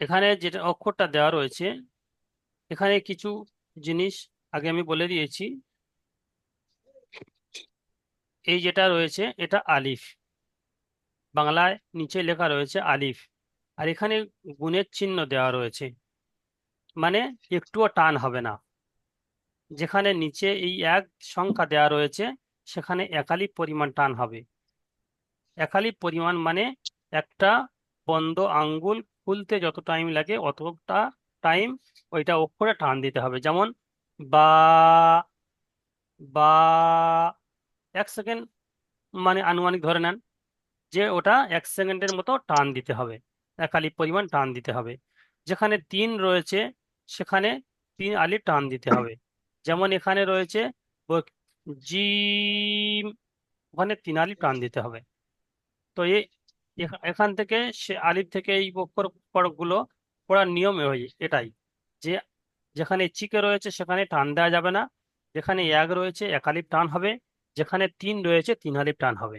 এখানে যেটা অক্ষরটা দেওয়া রয়েছে, এখানে কিছু জিনিস আগে আমি বলে দিয়েছি। এই যেটা রয়েছে, এটা আলিফ। বাংলায় নিচে লেখা রয়েছে আলিফ। আর এখানে গুণের চিহ্ন দেওয়া রয়েছে। মানে একটুও টান হবে না। যেখানে নিচে এই এক সংখ্যা দেওয়া রয়েছে, সেখানে একালি পরিমাণ টান হবে। একালি পরিমাণ মানে একটা বন্ধ আঙ্গুল খুলতে যত টাইম লাগে, অতটা টাইম ওইটা অক্ষরে টান দিতে হবে। যেমন বা বা, এক সেকেন্ড মানে আনুমানিক ধরে নেন যে ওটা এক সেকেন্ডের মতো টান দিতে হবে একালিপ পরিমাণ টান দিতে হবে। যেখানে তিন রয়েছে, সেখানে তিন আলিফ টান দিতে হবে। যেমন এখানে রয়েছে জিম ওখানে তিন আলিফ টান দিতে হবে। তো এই এখান থেকে সে আলিফ থেকে এই অক্ষর পরগুলো পড়ার নিয়ম এটাই। যে, যেখানে চিকে রয়েছে সেখানে টান দেওয়া যাবে না। যেখানে এক রয়েছে, এক আলিফ টান হবে। যেখানে তিন রয়েছে, তিন আলিফ টান হবে।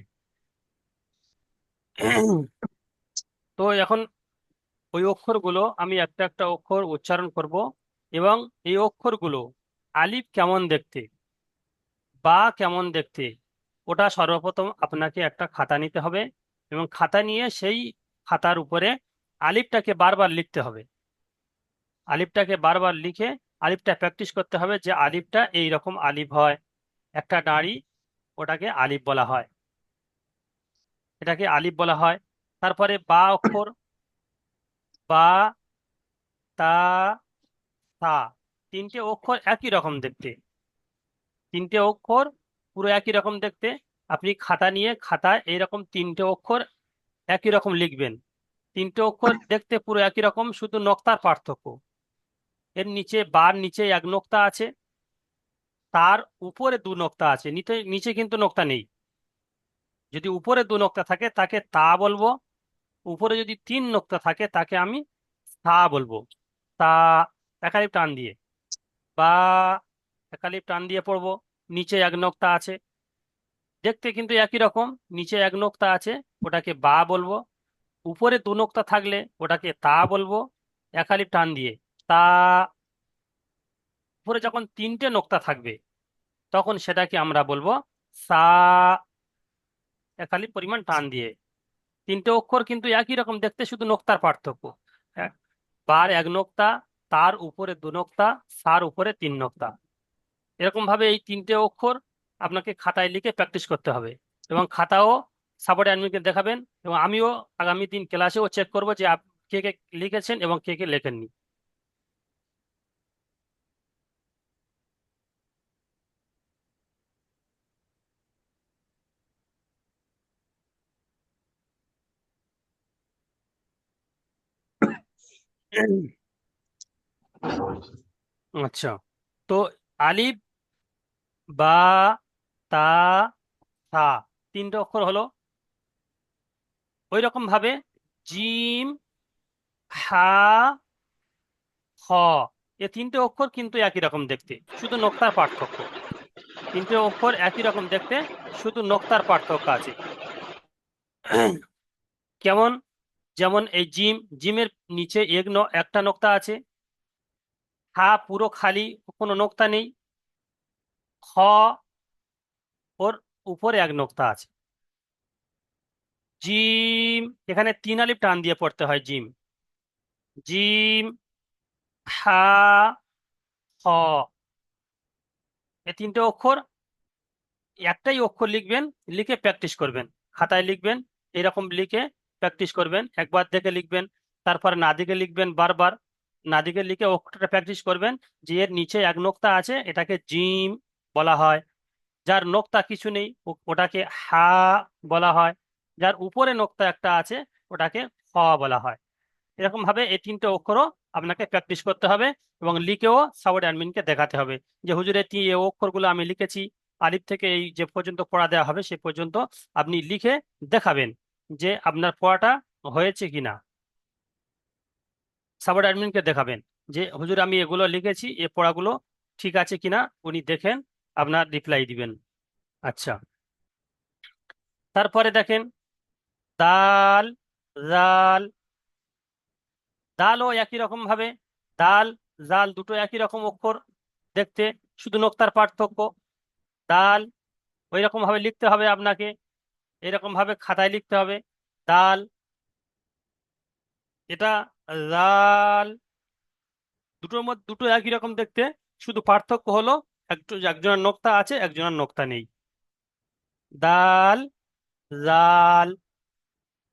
তো এখন ওই অক্ষরগুলো আমি একটা একটা অক্ষর উচ্চারণ করব এবং এই অক্ষরগুলো আলিফ কেমন দেখতে, বা কেমন দেখতে, ওটা সর্বপ্রথম আপনাকে একটা খাতা নিতে হবে। এবং খাতা নিয়ে সেই খাতার উপরে আলিফটাকে বারবার লিখতে হবে। আলিফটাকে বারবার লিখে আলিফটা প্র্যাকটিস করতে হবে যে আলিফটা এই রকম আলিফ হয়। একটা নারী ওটাকে আলিফ বলা হয়। এটাকে আলিফ বলা হয়। তারপরে বা অক্ষর বা তা তা তিনটে অক্ষর একই রকম দেখতে। তিনটে অক্ষর পুরো একই রকম দেখতে। আপনি খাতা নিয়ে খাতায় এইরকম তিনটে অক্ষর একই রকম লিখবেন। তিনটে অক্ষর দেখতে পুরো একই রকম, শুধু নক্তার পার্থক্য। এর নিচে বার নিচে এক নোক্তা আছে, তার উপরে দু নোক্তা আছে। নিচে কিন্তু নোক্তা নেই। যদি উপরে দু নোক্তা থাকে, তাকে তা বলব। উপরে যদি তিন নোক্তা থাকে, তাকে আমি তা বলব। তা একালিপ টান দিয়ে, বা একালিপ টান দিয়ে পড়ব। নিচে এক নোক্তা আছে দেখতে কিন্তু একই রকম, নিচে এক নোক্তা আছে, ওটাকে বা বলব, উপরে দু নোক্তা থাকলে ওটাকে তা বলব একালিপ টান দিয়ে, তা উপরে যখন তিনটে নোক্তা থাকবে, তখন সেটাকে আমরা বলব সা একালিপ পরিমাণ টান দিয়ে। তিনটে অক্ষর কিন্তু একই রকম, দেখতে শুধু নোক্তার পার্থক্য। হ্যাঁ বার এক নোক্তা, তার উপরে দু নোক্তা, সার উপরে তিন নোক্তা। এরকম ভাবে এই তিনটে অক্ষর আপনাকে খাতায় লিখে প্র্যাকটিস করতে হবে। এবং খাতাও সাপোর্ট অ্যাডমিনকে দেখাবেন এবং আমিও আগামী দিন ক্লাসেও চেক করব যে কে কে লিখেছেন এবং কে কে লেখেননি। আচ্ছা। তো আলিফ বা তা থা তিনটে অক্ষর হলো। ওই রকম ভাবে জিম, হা হ এ তিনটে অক্ষর কিন্তু একই রকম দেখতে, শুধু নোক্তার পার্থক্য। তিনটে অক্ষর একই রকম দেখতে, শুধু নোক্তার পার্থক্য আছে। কেমন? যেমন এই জিম, জিমের নিচে এক একটা নোক্তা আছে। হা, পুরো খালি, কোনো নোক্তা নেই। খ ওর উপরে এক নোক্তা আছে। জিম, এখানে তিন আলিফ টান দিয়ে পড়তে হয় জিম। জিম, হা, হ। এই তিনটে অক্ষর একটাই অক্ষর লিখবেন, লিখে প্র্যাকটিস করবেন। খাতায় লিখবেন, এরকম লিখে প্র্যাকটিস করবেন। একবার দেখে লিখবেন, তারপর না দিকে লিখবেন বারবার। না দিকে লিখে অক্ষরটা প্র্যাকটিস করবেন, যে এর নিচে এক নোক্তা আছে, এটাকে জিম বলা হয়। যার নোক্তা কিছু নেই ওটাকে হা বলা হয়। যার উপরে নোক্তা একটা আছে, ওটাকে খ বলা হয়। এরকম ভাবে এই তিনটে অক্ষরও আপনাকে প্র্যাকটিস করতে হবে এবং লিখেও সাউড অ্যাডমিনকে দেখাতে হবে যে, হুজুরে, এই এই অক্ষরগুলো আমি লিখেছি। আলিফ থেকে এই যে পর্যন্ত পড়া দেওয়া হবে, সে পর্যন্ত আপনি লিখে দেখাবেন যে আপনার পড়াটা হয়েছে কিনা সাউড অ্যাডমিনকে দেখাবেন যে, হুজুর, আমি এগুলো লিখেছি, এ পড়াগুলো ঠিক আছে কিনা উনি দেখেন আপনার রিপ্লাই দিবেন। আচ্ছা। তারপরে দেখেন, দাল, জাল, দালও একই রকম ভাবে, দাল, জাল দুটো একই রকম অক্ষর দেখতে, শুধু নোক্তার পার্থক্য। দাল ওই রকম ভাবে লিখতে হবে আপনাকে, এরকম ভাবে খাতায় লিখতে হবে, দাল, এটা লাল দুটোর মধ্যে দুটো একই রকম দেখতে, শুধু পার্থক্য হলো একজনের নোক্তা আছে, একজনের নোক্তা নেই। দাল, জাল,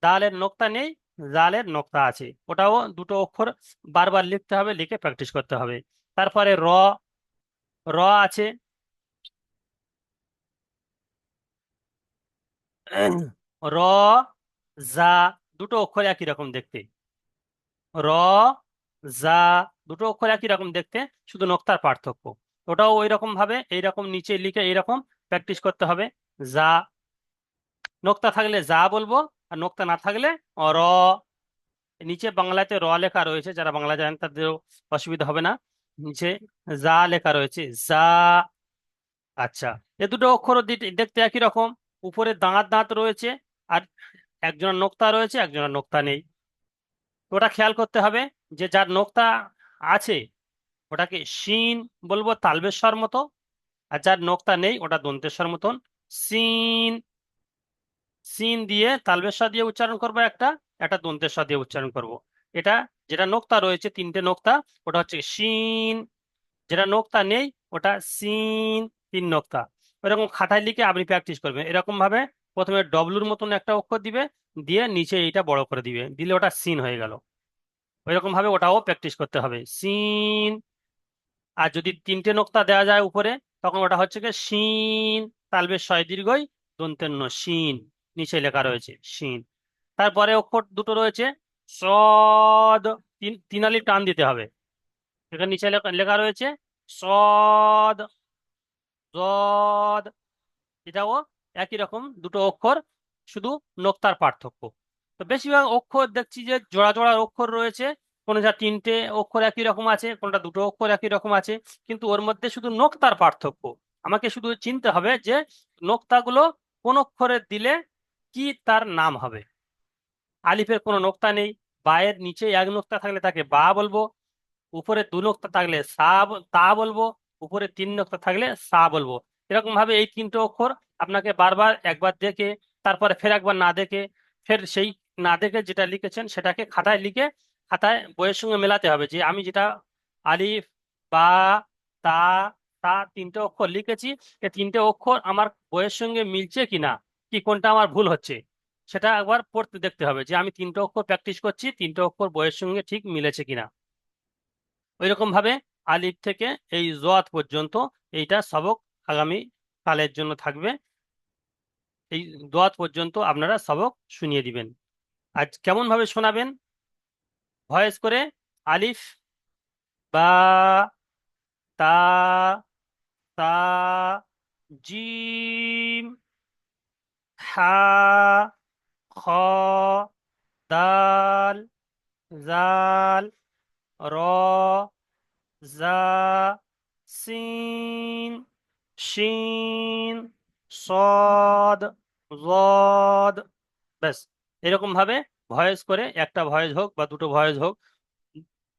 দালের নোক্তা নেই, জালের নোক্তা আছে। ওটাও দুটো অক্ষর বারবার লিখতে হবে, লিখে প্র্যাকটিস করতে হবে। তারপরে র র আছে। র জা দুটো অক্ষর একই রকম দেখতে। র জা দুটো অক্ষর একই রকম দেখতে, শুধু নোক্তার পার্থক্য। ওটাও ওই রকম ভাবে, এইরকম নিচে লিখে এইরকম প্র্যাকটিস করতে হবে। যা, নোক্তা থাকলে যা বলব আর নোক্তা না থাকলে র। নিচে বাংলাতে র লেখা রয়েছে, যারা বাংলা জানেন তাদের অসুবিধা হবে না। নিচে যা লেখা রয়েছে, যা। আচ্ছা এ দুটো অক্ষর দেখতে একই রকম। উপরে দাঁত দাঁত রয়েছে আর একজনের নোক্তা রয়েছে, একজনের নোক্তা নেই। ওটা খেয়াল করতে হবে যে যার নোক্তা আছে ওটাকে শিন বলব তালবেশ্বর মতো, আর যার নোক্তা নেই ওটা দন্তেশ্বর মতন। সিন সিন দিয়ে তালবেশ্বর দিয়ে উচ্চারণ করব একটা একটা দন্তেশ্বর দিয়ে উচ্চারণ করব। এটা যেটা নোক্তা রয়েছে, তিনটে নোক্তা ওটা হচ্ছে শিন, যেটা নোক্তা নেই ওটা সিন তিন নোক্তা এরকম খাতায় লিখে আপনি প্র্যাকটিস করবেন। এরকম ভাবে প্রথমে ডব্লুর মতন একটা অক্ষর দিবে, দিয়ে নিচে এইটা বড় করে দিবে, দিলে ওটা সিন হয়ে গেল। ওইরকম ভাবে ওটাও প্র্যাকটিস করতে হবে। সিন আর যদি তিনটে নোক্তা দেওয়া যায় উপরে, তখন ওটা হচ্ছে কি শিন তালবে শয় দীর্ঘই দন্তের ন শিন, নিচে লেখা রয়েছে শিন। তারপরে অক্ষর দুটো রয়েছে সদ, তিন তিনালি টান দিতে হবে। এখানে নিচে লেখা রয়েছে সদ, জদ, এটাও একই রকম দুটো অক্ষর, শুধু নোক্তার পার্থক্য। তো বেশিরভাগ অক্ষর দেখছি যে জোড়া জোড়া অক্ষর রয়েছে কোনোটা তিনটে অক্ষর একই রকম আছে, কোনোটা দুটো অক্ষর একই রকম আছে, কিন্তু ওর মধ্যে শুধু নোক্তার পার্থক্য। আমাকে শুধু চিনতে হবে যে নোক্তাগুলো কোন অক্ষরে দিলে কি তার নাম হবে। আলিফের কোনো নোক্তা নেই, বায়ের নিচে এক নোক্তা থাকলে তাকে বা বলব, উপরে দু নোক্তা থাকলে সা তা বলব, উপরে তিন নোক্তা থাকলে সা বলব। এরকম ভাবে এই তিনটে অক্ষর আপনাকে বারবার একবার দেখে, তারপরে ফের একবার না দেখে, ফের সেই না দেখে যেটা লিখেছেন সেটাকে খাতায় লিখে খাতায় বইয়ের সঙ্গে মেলাতে হবে যে আমি যেটা আলিফ, বা, তা তা তিনটে অক্ষর লিখেছি এই তিনটে অক্ষর আমার বইয়ের সঙ্গে মিলছে কিনা, কি কোনটা আমার ভুল হচ্ছে, সেটা একবার পড়তে দেখতে হবে যে আমি তিনটে অক্ষর প্র্যাকটিস করছি, তিনটে অক্ষর বইয়ের সঙ্গে ঠিক মিলেছে কিনা। ওইরকম ভাবে আলিফ থেকে এই জোয়াত পর্যন্ত এইটা সবক আগামী কালের জন্য থাকবে। এই দোয়াত পর্যন্ত আপনারা সবক শুনিয়ে দিবেন। আজ কেমন ভাবে শোনাবেন? ভয়েস করে আলিফ বা তা তা, জিম, হা, খ, দাল, জাল, র, জা, সিন, শিন, সদ জদ ব্যাস এরকম ভাবে ভয়েস করে একটা ভয়েস হোক বা দুটো ভয়েস হোক,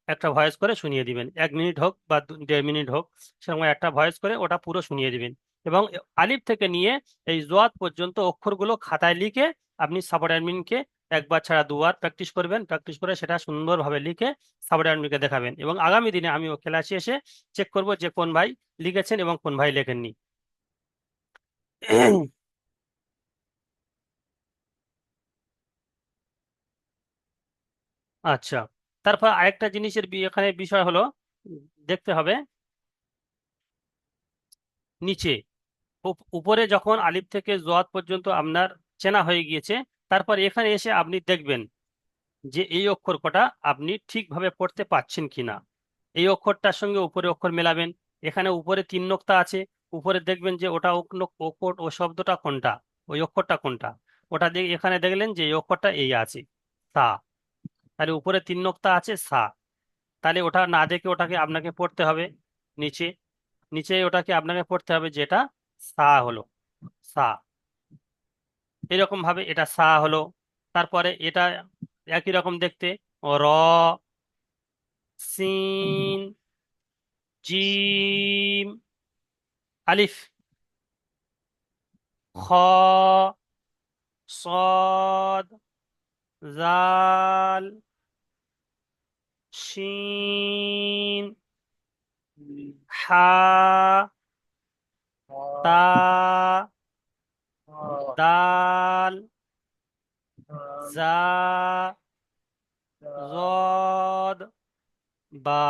একটা ভয়েস করে শুনিয়ে দিবেন। এক মিনিট হোক বা দেড় মিনিট হোক, সেরকম একটা ভয়েস করে ওটা পুরো শুনিয়ে দিবেন। এবং আলিফ থেকে নিয়ে এই জোয়াত পর্যন্ত অক্ষরগুলো খাতায় লিখে আপনি সাপোর্ট অ্যাডমিনকে একবার ছাড়া দুবার প্র্যাকটিস করবেন। প্র্যাকটিস করে সেটা সুন্দরভাবে লিখে সাপোর্ট অ্যাডমিনকে দেখাবেন। এবং আগামী দিনে আমি ও ক্লাসে এসে চেক করব যে কোন ভাই লিখেছেন এবং কোন ভাই লেখেননি। আচ্ছা তারপর আরেকটা জিনিসের এখানে বিষয় হলো, দেখতে হবে। নিচে, উপ- উপরে যখন আলিফ থেকে জোয়াত পর্যন্ত আপনার চেনা হয়ে গিয়েছে, তারপর এখানে এসে আপনি দেখবেন যে এই অক্ষর কটা আপনি ঠিকভাবে পড়তে পারছেন কিনা। এই অক্ষরটার সঙ্গে উপরে অক্ষর মেলাবেন, এখানে উপরে তিন নোক্তা আছে, উপরে দেখবেন যে ওটা অক্ষর ও শব্দটা কোনটা, ওই অক্ষরটা কোনটা, ওটা এখানে দেখলেন যে এই অক্ষরটা এই আছে সা তাহলে উপরে তিন নোক্তা আছে সা তাহলে ওটা না দেখে ওটাকে আপনাকে পড়তে হবে নিচে নিচে ওটাকে আপনাকে পড়তে হবে যেটা সা হলো সা এরকম ভাবে এটা সা হলো তারপরে এটা একই রকম দেখতে র সিন জিম আলিফ খ صاد জাল শিন হা তা দাল জা জদ বা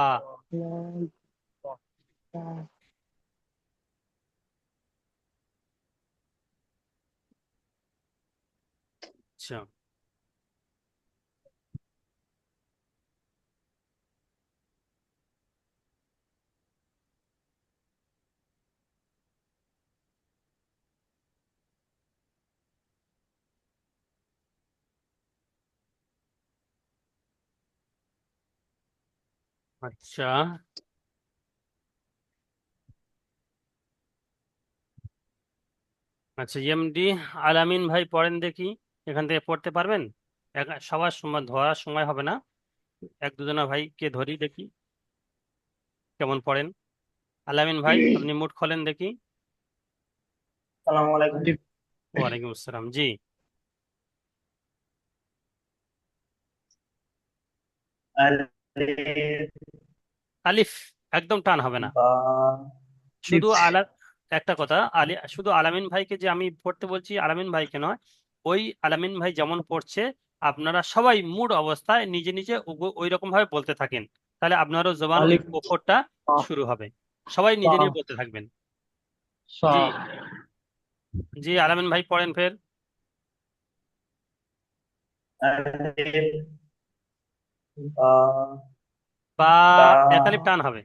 আচ্ছা আচ্ছা। আচ্ছা এমডি আলামিন ভাই পড়েন দেখি এখান থেকে পড়তে পারবেন? সবার সময় ধরার সময় হবে না? এক দুজনা ভাইকে ধরি দেখি কেমন পড়েন? আলামিন ভাই আপনি মুঠ খোলেন দেখি। সালামু আলাইকুম। ওয়ালাইকুম আসসালাম জি। আলিফ একদম টান হবে না। শুধু আলা একটা কথা আলি শুধু আলামিন ভাইকে যে আমি পড়তে বলছি আলামিন ভাইকে নয় ওই আলামিন ভাই যেমন পড়ছে আপনারা সবাই মুড অবস্থায় নিজে নিজে ওই রকম ভাবে বলতে থাকেন। তাহলে আপনারও জবান। অক্ষরটা শুরু হবে। সবাই নিজে। নিজে বলতে থাকবেন। জি। জি আলামিন ভাই পড়েন ফের। বা একালিপ টান হবে।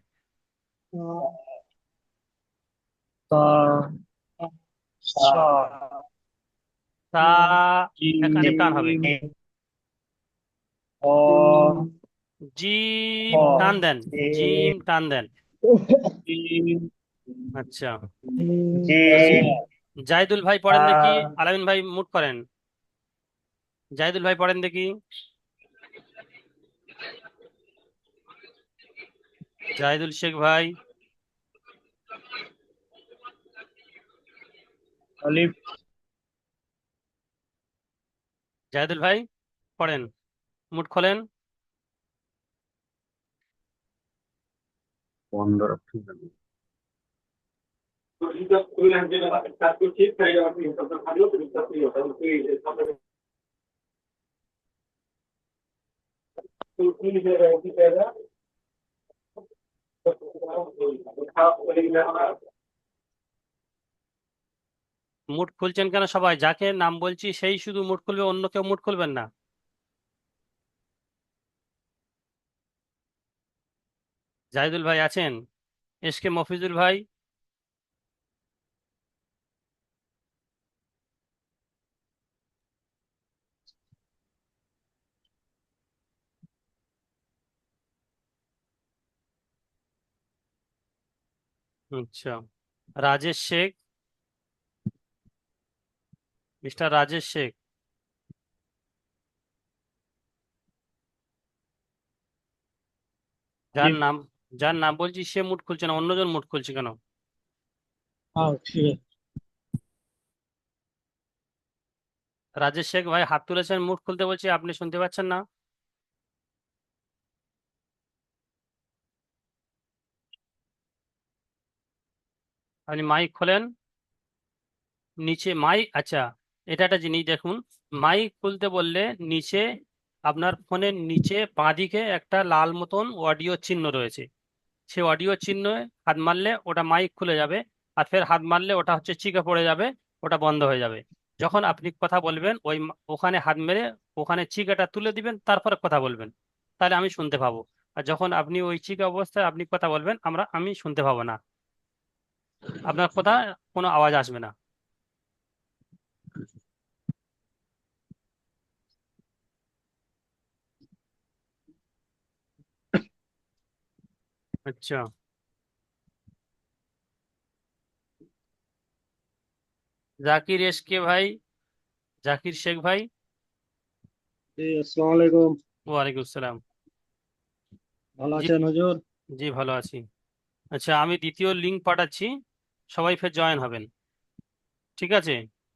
তা সা একালিপ টান হবে। জিম টান দেন জিম টান দেন। আচ্ছা। জাহিদুল ভাই পড়েন দেখি। আলামিন ভাই মুট করেন। জাহিদুল ভাই পড়েন দেখি। জাহিদুল শেখ ভাই। আলিফ। জাহিদুল ভাই পড়েন। মুট খোলেন? মুট খুলছেন কেন? সবাই যাকে নাম বলছি, সেই শুধু মুঠ খুলবে, অন্য কেউ মুঠ খুলবেন না। জাহিদুল ভাই আছেন? এস কে মফিজুল ভাই? আচ্ছা রাজেশ শেখ। মিস্টার রাজেশ শেখ। যার নাম যার নাম বলছি সে মুট খুলছে না অন্যজন মুট খুলছে কেন? রাজেশ শেখ ভাই হাত তুলেছেন মুট খুলতে বলছি আপনি শুনতে পাচ্ছেন না? আপনি মাইক খোলেন। নিচে মাইক আচ্ছা এটা একটা জিনিস দেখুন। মাইক খুলতে বললে নিচে, আপনার ফোনের নিচে বাঁদিকে একটা লাল মতন অডিও চিহ্ন রয়েছে। সে অডিও চিহ্নে হাত মারলে ওটা মাইক খুলে যাবে আর ফের হাত মারলে ওটা হচ্ছে চিকে পড়ে যাবে, ওটা বন্ধ হয়ে যাবে। যখন আপনি কথা বলবেন, ওই ওখানে হাত মেরে ওখানে চিকাটা তুলে দিবেন, তারপরে কথা বলবেন। তাহলে আমি শুনতে পাবো। আর যখন আপনি ওই চিকা অবস্থায় আপনি কথা বলবেন, আমরা, আমি শুনতে পাবো না। আপনার কথা কোনো আওয়াজ আসবে না। আচ্ছা। জাকির এসকে ভাই জাকির শেখ ভাই। আসসালামু আলাইকুম। ওয়ালাইকুম আসসালাম। ভালো আছেন হুজুর? জি ভালো আছি। আচ্ছা আমি দ্বিতীয় লিঙ্ক পাঠাচ্ছি। সবাই ফের জয়েন হবেন। ঠিক আছে?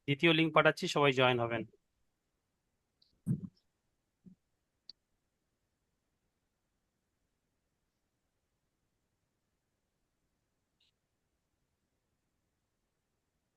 দ্বিতীয় লিঙ্ক পাঠাচ্ছি সবাই জয়েন হবেন।